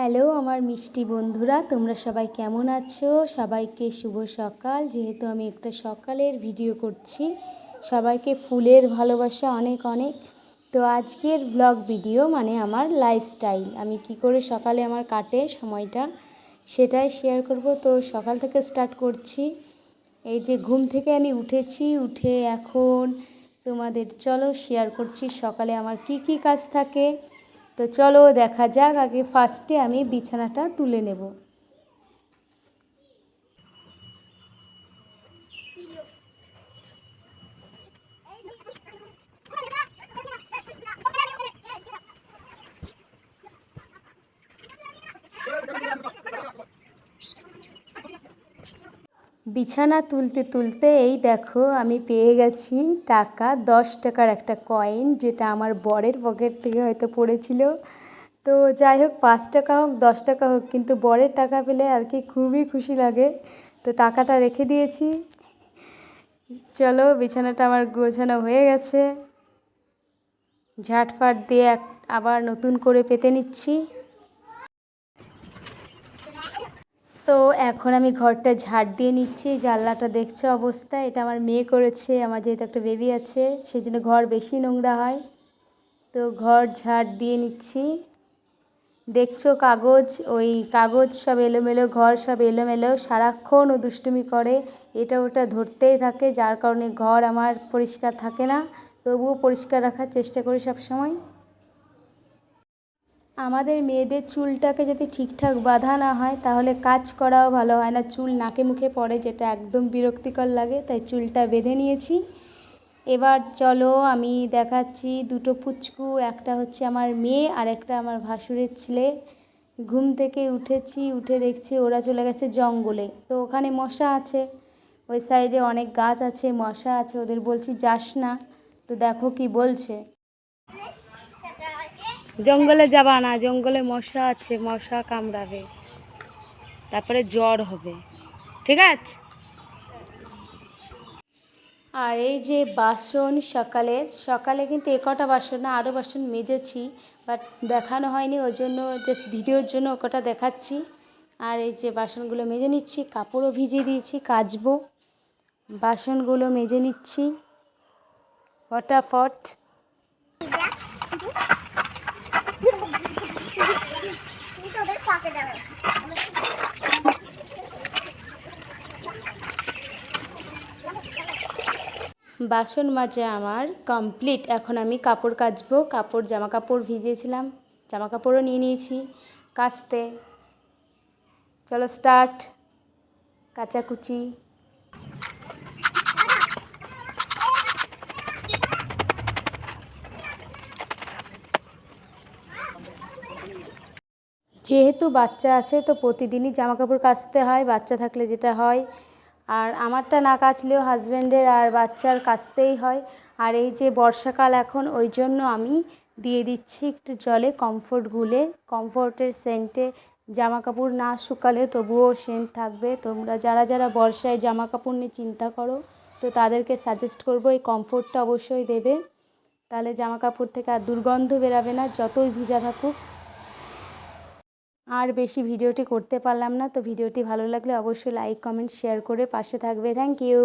Hello আমার মিষ্টি বন্ধুরা, তোমরা সবাই কেমন আছো? সবাইকে শুভ সকাল। যেহেতু আমি একটা সকালের ভিডিও করছি, সবাইকে ফুলের ভালোবাসা অনেক অনেক। তো আজকের ব্লগ ভিডিও মানে আমার লাইফস্টাইল আমি কি করে সকালে আমার কাটে সময়টা, সেটাই শেয়ার করব। তো সকাল থেকে স্টার্ট করছি। এই যে ঘুম থেকে আমি উঠেছি, উঠে এখন তোমাদের, চলো শেয়ার করছি সকালে আমার কি কি কাজ থাকে। তো চলো দেখা যাক আগে ফার্স্টে আমি বিছানাটা তুলে নেব। বিছানা তুলতে তুলতে, এই দেখো আমি পেয়ে গেছি টাকা, দশ টাকার একটা কয়েন যেটা আমার বরের পকেট থেকে হয়তো পড়েছিল। তো যাই হোক, পাঁচ টাকা হোক, দশ টাকা হোক, কিন্তু বরের টাকা পেলে আর কি খুবই খুশি লাগে। তো টাকাটা রেখে দিয়েছি। চলো, বিছানাটা আমার গোছানো হয়ে গেছে। ঝাটফাট দিয়ে এক, আবার নতুন করে পেতে নিচ্ছি। তো এখন আমি ঘরটা ঝাড় দিয়ে নিচ্ছি, জানলাটা দেখছ অবস্থা, এটা আমার মেয়ে করেছে, আমার যেহেতু একটা বেবি আছে সেই জন্য ঘর বেশি নোংরা হয় তো ঘর ঝাড় দিয়ে নিচ্ছি দেখছ কাগজ, ওই কাগজ সব এলোমেলো, ঘর সব এলোমেলো, সারাক্ষণ ও দুষ্টুমি করে, এটা ওটা ধরতেই থাকে, যার কারণে ঘর আমার পরিষ্কার থাকে না, তবুও পরিষ্কার রাখার চেষ্টা করি সব সময়। আমাদের মেয়েদের চুলটাকে যদি ঠিকঠাক বাঁধা না হয়, তাহলে কাজ করাও ভালো হয় না। চুল নাকে মুখে পড়ে, যেটা একদম বিরক্তিকর লাগে, তাই চুলটা বেঁধে নিয়েছি। এবার চলো আমি দেখাচ্ছি দুটো পুচকু, একটা হচ্ছে আমার মেয়ে আর একটা আমার ভাসুরের ছেলে। ঘুম থেকে উঠেছি, উঠে দেখছি ওরা চলে গেছে জঙ্গলে। তো ওখানে মশা আছে, ওই সাইডে অনেক গাছ আছে, মশা আছে, ওদের বলছি যাস না। তো দেখো কি বলছে। জঙ্গলে যাবা না, জঙ্গলে মশা আছে, মশা কামড়াবে, তারপরে জ্বর হবে। ঠিক আছে? আর এই যে বাসন সকালের সকালে কিন্তু এ কটা বাসন না আরও বাসন মেজেছি বাট দেখানো হয়নি, ওই জন্য জাস্ট ভিডিওর জন্য ও কটা দেখাচ্ছি। আর এই যে বাসনগুলো মেজে নিচ্ছি, কাপড়ও ভিজিয়ে দিয়েছি, কাচবো। বাসনগুলো মেজে নিচ্ছি। ফটাফট। বাসন মাজা আমার কমপ্লিট এখন আমি কাপড় কাচবো। কাপড় জামা কাপড় ভিজিয়েছিলাম। জামা কাপড়ও নিয়ে নিয়েছি। কাচতে। চলো স্টার্ট কাচাকুচি। যেহেতু বাচ্চা আছে, তো প্রতিদিনই জামা কাপড় কাচতে হয়, বাচ্চা থাকলে যেটা হয়। আর আমারটা না কাচলেও হাজব্যান্ডের আর বাচ্চার কাচতেই হয়। আর এই যে বর্ষাকাল এখন, ওই জন্য আমি দিয়ে দিচ্ছি একটু জলে কমফোর্ট গুলে। কমফোর্টের সেন্টে জামা কাপড় না শুকালে তবুও সেন্ট থাকবে। তোমরা যারা যারা বর্ষায় জামা কাপড় নিয়ে চিন্তা করো, তো তাদেরকে সাজেস্ট করব এই কমফোর্টটা অবশ্যই দেবে। তাহলে জামা কাপড় থেকে আর দুর্গন্ধ বেরাবে না, যতই ভিজা থাকুক। আর বেশি ভিডিওটি করতে পারলাম না, তো ভিডিওটি ভালো লাগলে অবশ্যই লাইক কমেন্ট শেয়ার করে পাশে থাকবে। Thank you